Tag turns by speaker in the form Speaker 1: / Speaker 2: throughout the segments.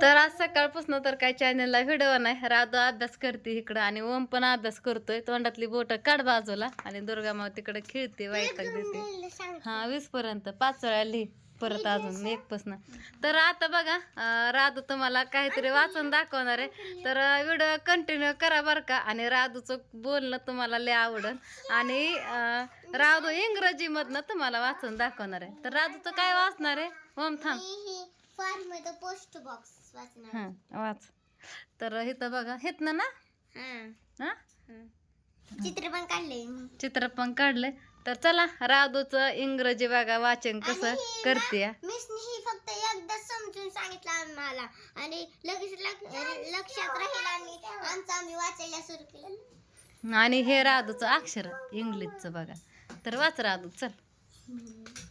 Speaker 1: तर आज सकाळपासून तर काय चॅनलला व्हिडिओ नाही. राधू अभ्यास करते इकडं आणि ओम पण अभ्यास करतोय. तोंडातली बोट काढ बाजूला आणि दुर्गा माव तिकडे खेळते वाईटाक देते. हा वीस पर्यंत. पाच वेळा लिही परत अजून एक पासन तर आता बघा राधू तुम्हाला काहीतरी वाचून दाखवणार आहे. तर व्हिडिओ कंटिन्यू करा बरं का. आणि राधूचं बोलणं तुम्हाला लय आवडल आणि राधू इंग्रजीमधनं तुम्हाला वाचून दाखवणार आहे. तर राधूचं काय वाचणार आहे? ओम थांब.
Speaker 2: फार्म द पोस्ट बॉक्स वाचणार
Speaker 1: हा वाच. तर इथं बघा हेत ना ना?
Speaker 2: हा.
Speaker 1: हा?
Speaker 2: चित्र पण काढले.
Speaker 1: चित्र पण काढलंय तर चला राधूचं इंग्रजी बघा वाचन कसं करते
Speaker 2: मिस ही फक्त एकदा समजून सांगितलं आम्हाला. आणि लगेच लक- लक्षात राहील आणि आमचं आम्ही वाचायला सुरू केलं.
Speaker 1: आणि हे राधूचं अक्षर इंग्लिशचं बघा. तर वाच राधू चल.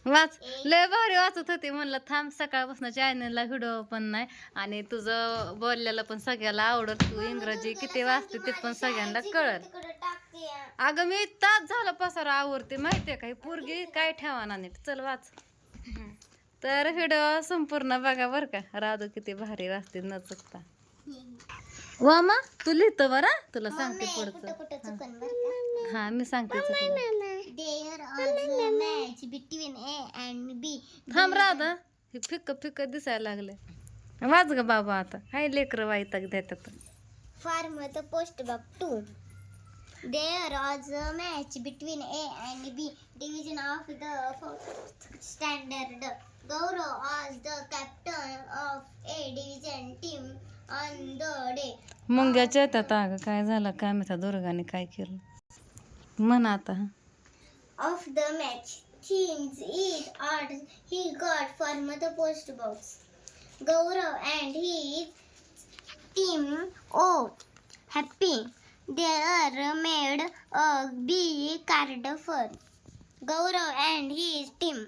Speaker 1: वाच. लय भारी वाचत होती. म्हणलं थांब सकाळपासून चॅनलला व्हिडिओ पण नाही. आणि तुझं बोललेलं पण सगळ्याला आवडत. तू इंग्रजी किती वाचते ते पण सगळ्यांना
Speaker 2: टाकते.
Speaker 1: अगं मी तास झालं पसारा आवडते माहितीये का? ही पोरगी काय ठेवाना नीट. चल वाच. तर व्हिडिओ संपूर्ण बघा बर का. राधू किती भारी वाचते न चुकता वामा तू लिहितो बरं तुला सांगते
Speaker 2: कुठं
Speaker 1: पुढचं. हा मी सांगते थांब हे फिक्क फिक्क दिसायला लागलं वाच ग बाबा आता. काय लेकर वाईट देतात.
Speaker 2: फार मत पोस्ट बाब to there was a match between A and B. Division of the standard. Gaurav was the captain of A division team on the day.
Speaker 1: मग याच्यात अगं. काय झालं? काय माहिती? दुर्गाने काय केलं? मन आता.
Speaker 2: Of the match. Things it odd he got from the post box. Gaurav and his team oh happy. They are made a big card for Gaurav and his team.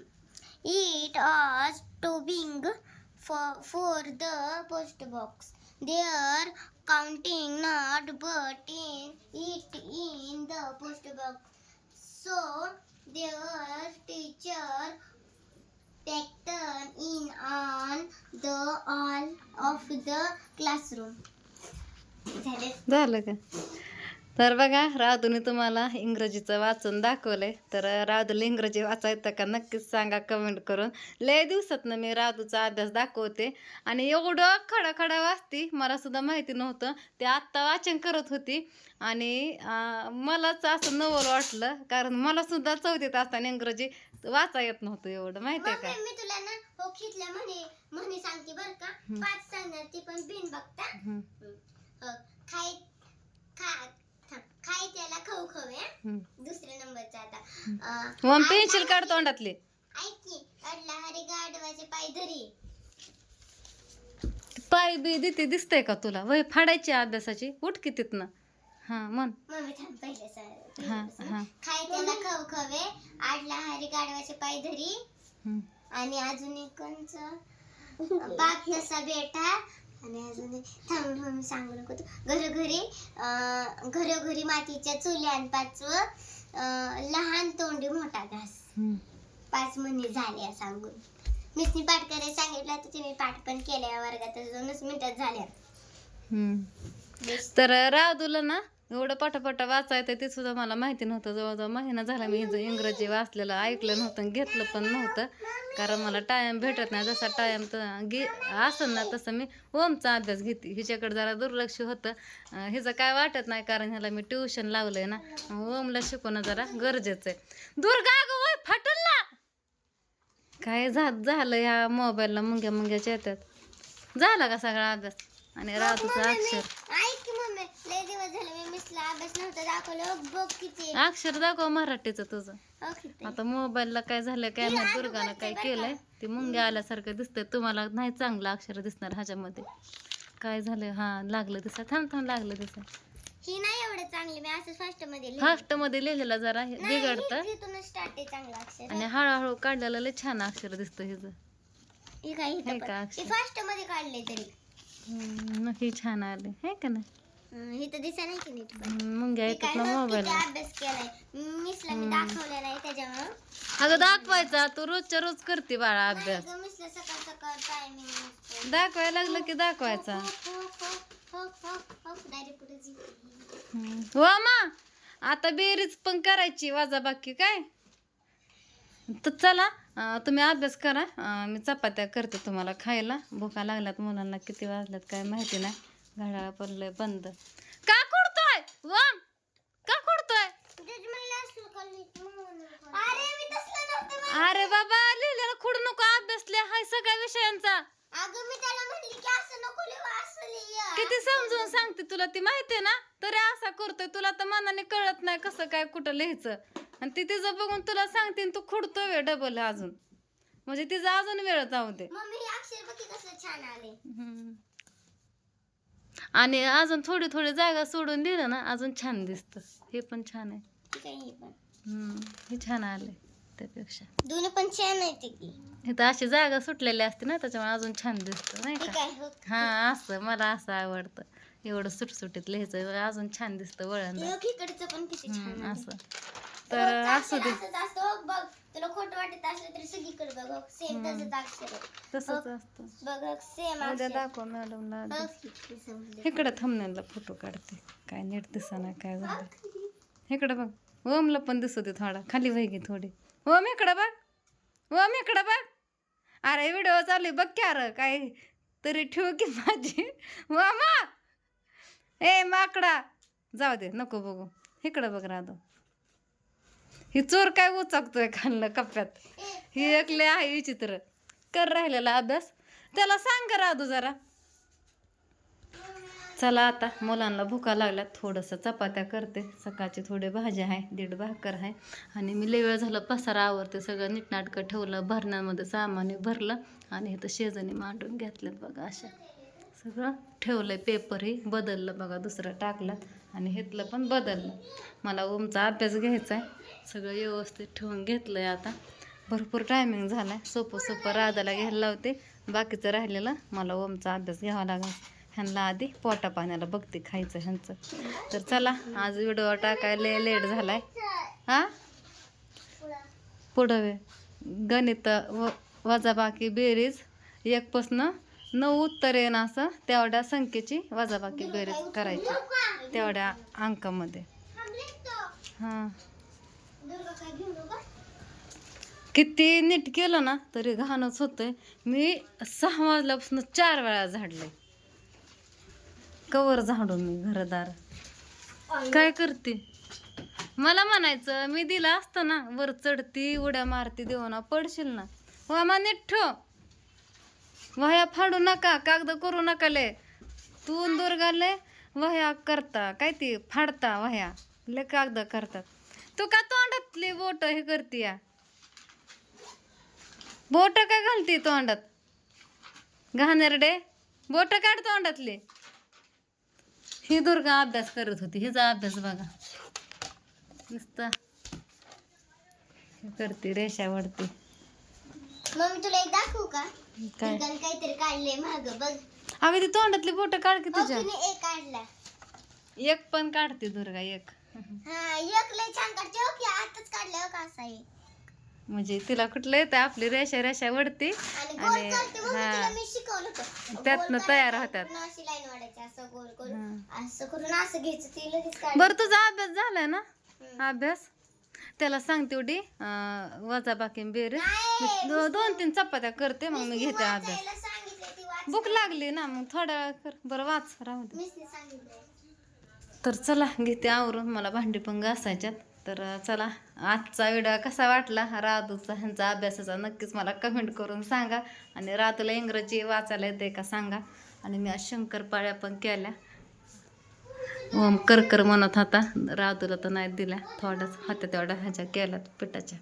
Speaker 2: It was tubing for, for the post box. They are counting not but in it in the post box. So their teacher take turn in on the all of the classroom. झाले
Speaker 1: झालं का तर बघा राधूने तुम्हाला इंग्रजीचं वाचून दाखवलंय. तर राधूला इंग्रजी वाचायचं का नक्कीच सांगा कमेंट करून. लय दिवसात मी राधूचा अभ्यास दाखवते आणि एवढं खडा खडा वाचती मला सुद्धा माहिती नव्हतं. ते आत्ता वाचन करत होती आणि मलाच असं नवल वाटलं कारण मला सुद्धा चौथीत असताना इंग्रजी वाचा येत नव्हतं एवढं माहिती आहे का?
Speaker 2: मम्मी मी तुला ना हो खितल्या म्हणे म्हणे सांगते बर का.
Speaker 1: हम्म.
Speaker 2: पाच सांगणार ती पण बिन बघता.
Speaker 1: हम्म,
Speaker 2: खाय खा खाऊ खाऊ आहे
Speaker 1: हम्म.
Speaker 2: दुसऱ्या नंबरचा आता.
Speaker 1: मग पेन्सिल काढ तोंडातली
Speaker 2: ऐक की अडला हरी गाडवाचे पाय धरी.
Speaker 1: पाय बी देते दिसतंय का तुला? वय फाडायची अभ्यासाची. उठ की तिथनं. हा
Speaker 2: मम्मी थांब पहिले सर.
Speaker 1: हा हा.
Speaker 2: खाय त्याला खाऊ खावे. आडला हरी गाडवाचे पाय धरी. आणि अजून एक कोणचं? बाप तसा बेटा. आणि अजून एक- थांब मम्मी सांगू नको तू. घरोघरी घरोघरी मातीच्या अं, लहान तोंडी मोठा घास. पाच म्हणी झाल्या सांगून. मिसनी पाठ करायला सांगितलं तर तुम्ही पाठ पण केल्या वर्गात दोनच मिनिटात झाल्या.
Speaker 1: तर राधूला ना एवढं पटापट वाचायचं ते सुद्धा मला माहिती नव्हतं. जवळजवळ महिना झाला मी हिचं इंग्रजी वाचलेलं ऐकलं नव्हतं आणि घेतलं पण नव्हतं. कारण मला टायम भेटत नाही. जसा टाइम घे असं ना तसं मी ओमचा अभ्यास घेते. हिच्याकडे जरा दुर्लक्ष होतं. हिचं काय वाटत नाही कारण ह्याला मी ट्युशन लावलंय ना. ओमला शिकवणं जरा गरजेचं आहे. दुर्गा गं वय फाटल ना काय झा झालं ह्या मोबाईलला मुंग्या मुंग्याच्या येतात. झाला का सगळा अभ्यास? आणि राजूचा अक्षर
Speaker 2: ऐक की मम्मी लय दिवस झाले मी मिसला अभ्यास नव्हता दाखवलं बघ किती
Speaker 1: अक्षर दाखव मराठीचं तुझं.
Speaker 2: हो
Speaker 1: आता मोबाईलला काय झालं काय नाही दुर्गानं काय केलंय ते मुंग्या आल्यासारखं दिसतंय तुम्हाला नाही चांगलं अक्षर दिसणार ह्याच्यामध्ये. काय झालं हा लागलं दिसा थांब थांब लागलं दिसा
Speaker 2: ही नाही एवढं चांगली मी असं
Speaker 1: फर्स्टमध्ये. फास्टमध्ये लिहिलेलं जरा हे बिघडतं. आणि हळूहळू काढलेलं लय छान अक्षर दिसतं हिचं.
Speaker 2: ही काय? फर्स्टमध्ये काढले तरी.
Speaker 1: छान आले हे का नाही?
Speaker 2: हं, इथं दिसा नाही की नीट पण.
Speaker 1: मुंग्या
Speaker 2: मी
Speaker 1: येतात
Speaker 2: काय
Speaker 1: ना
Speaker 2: बघ
Speaker 1: मोबाईल
Speaker 2: किती अभ्यास केलाय. मिसला मी दाखवलेला नाही त्याच्यामुळं.
Speaker 1: अगं दाखवायचा तू रोजच्या रोज करते बाळा अभ्यास.
Speaker 2: नाही मिसला सकाळ सकाळ टायमिंग
Speaker 1: दाखवायला लागलं की दाखवायचा. हम्म. हो मा आता बेरीज पण करायची वाजा बाकी काय? तर चला अं, तुम्ही अभ्यास करा. अं, मी चपात्या करते तुम्हाला खायला. भुका लागल्यात मुलांना किती वाजल्यात काय माहिती नाही. घड्याळ पडलंय बंद. का कुडतोय वम! का कुडतोय
Speaker 2: अरे
Speaker 1: बाबा लिहिलेलं खुड नको अभ्यास लिहा हाय सगळ्या विषयांचा. किती समजून सांगते तुला ती माहितीये ना? तरी असा करतोय तुला तर मनाने कळत नाही कसं काय कुठं लिहायचं. आणि ती तिचं बघून तुला सांगते आणि तू खुडतोय वेळ डबल अजून. म्हणजे तिचं अजून वेळ जाऊ दे.
Speaker 2: मम्मी अक्षर बघ की कसलं छान आले.
Speaker 1: आणि अजून थोडी थोडी जागा सोडून दिलं ना अजून छान दिसतं. हे पण छान आहे.
Speaker 2: हे
Speaker 1: हम्म. हे छान आले त्यापेक्षा.
Speaker 2: दोन्ही पण छान आहे ते की
Speaker 1: इथं अशी जागा सुटलेली असते ना त्याच्यामुळे अजून छान दिसतं नाही
Speaker 2: ठीक
Speaker 1: का
Speaker 2: आहे हो.
Speaker 1: हा असं मला असं आवडतं. एवढं सुटसुटीत लिहायचं अजून छान दिसतं वळण.
Speaker 2: ते बघ इकडचं पण किती छान
Speaker 1: हम्म,
Speaker 2: आहे.
Speaker 1: असं.
Speaker 2: तर
Speaker 1: असू दे.
Speaker 2: बघ तुला खोटं वाटत असलं तरी सगळीकडे बघ सेम तसंच अक्षर. आहे
Speaker 1: तसंच असतं.
Speaker 2: बघ सेम
Speaker 1: उद्या दाखव मॅडमला. इकडं थांबण्याला फोटो काढते. काय नीट दिसाना काय झालं? इकडं बघ. ओमला पण दिसू दे थोडा. खाली वैगी थोडी. ओम इकडं बघ. ओम इकडं बघ. अरे व्हिडिओ चालू बघ की अरे काय तरी ठेव की माझी. मामा ए माकडा! जाऊ दे नको बघू. इकडं बघ राधव ही चोर काय उचकतोय खाल्लं कप्प्यात? ही एकले आहे विचित्र. कर राहिलेला अभ्यास. त्याला सांग का राधू जरा. चला आता मुलांना भुका लागल्यात. थोडंसं चपात्या करते. सकाळची थोडी भाज्या आहे दीड भाकर आहे. आणि मी लय वेळ झालं पसारा आवरते. सगळं नीटनाटकं ठेवलं भरण्यामध्ये सामानही भरलं. आणि इथं शेजानी मांडून घेतल्यात बघा अशा. सगळं ठेवलंय पेपरही बदललं बघा दुसरं टाकलं. आणि हेतलं पण बदललं. मला ओमचा अभ्यास घ्यायचा आहे सगळं व्यवस्थित ठेवून घेतलं आहे आता. भरपूर टायमिंग झाला आहे सोपं सोपं राधाला घ्यायला लावते. बाकीचं राहिलेलं मला ओमचा अभ्यास घ्यावा लागेल. ह्यांना आधी पोटा पाण्याला बघते खायचं ह्यांचं. तर चला आज व्हिडिओ टाकायला लेट झाला आहे हा? पुढं गणित व वजाबाकी बेरीज एकपासनं नऊ उत्तर येणं असं तेवढ्या संख्येची वजाबाकी बेरीज करायची. तेवढ्या अंकामध्ये. हां
Speaker 2: दुर्गा काय घेऊ नका
Speaker 1: किती नीट केलं ना तरी घाणच होतंय. मी सहा वाजल्यापासून चार वेळा झाडले कवर झाडून मी घरदार. काय करते? मला म्हणायचं मी दिलं असतं ना वर चढती उड्या मारती देऊ ना पडशील ना. वा मा नीट ठेव. वह्या फाडू नका कागद करू नका ले तू न दुर्गाले वह्या करता. काय ती? फाडता वह्या. ले कागद करतात. तू का तोंडातली बोट हे करते या? बोट काय घालते तोंडात? घाणेरडे बोट काढ तोंडातले. ही दुर्गा अभ्यास करत होती हिचा अभ्यास बघा. नुसता हे करते रेषावरती
Speaker 2: मम्मी तुला एक दाखवू का?
Speaker 1: काय?
Speaker 2: काहीतरी काढले माग बघ.
Speaker 1: अगं ती तोंडातली बोट काढ की तुझ्या?
Speaker 2: एक काढला.
Speaker 1: एक पण काढते दुर्गा एक.
Speaker 2: हा एक लय छान काढते हो की आताच काढलाय हो का असा आहे
Speaker 1: म्हणजे तिला कुठलं येतं आपली रेषा रेषा वडते
Speaker 2: आणि गोल
Speaker 1: आणि
Speaker 2: करते म्हणून
Speaker 1: हा.
Speaker 2: तिला मी शिकवलं होतं.
Speaker 1: त्यातनं
Speaker 2: गोल
Speaker 1: तयार
Speaker 2: करायचं,
Speaker 1: होतात.
Speaker 2: पूर्ण अशी लाईन वाढायची असं गोल करून. असं करून असं घ्यायचं ती लगेच काढ
Speaker 1: बरं तुझा अभ्यास झालाय ना. अभ्यास? त्याला सांग तेवढी वजा बाकी बेरे. दो- दोन तीन चपात्या करते मग मी घेते अभ्यास.
Speaker 2: ती वाच
Speaker 1: भूक लागली ना मग थोड्या वेळ कर. बरं वाच राहू दे. तर चला घेते आवरून. मला भांडी पण घासायच्यात तर चला. आजचा व्हिडिओ कसा वाटला? राधूचा ह्यांचा अभ्यासाचा नक्कीच मला कमेंट करून सांगा. आणि राधूला इंग्रजी वाचायला येते का सांगा. आणि मी आज शंकरपाळ्या पण केल्या. ओम करकर म्हणत होता. राधूला तर नाही दिल्या. थोड्याच होत्या तेवढ्या ह्याच्या केल्यात पिठाच्या.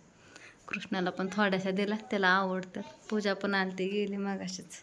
Speaker 1: कृष्णाला पण थोड्याशा दिला त्याला आवडतात पूजा पण आलती गेली मगाशीच.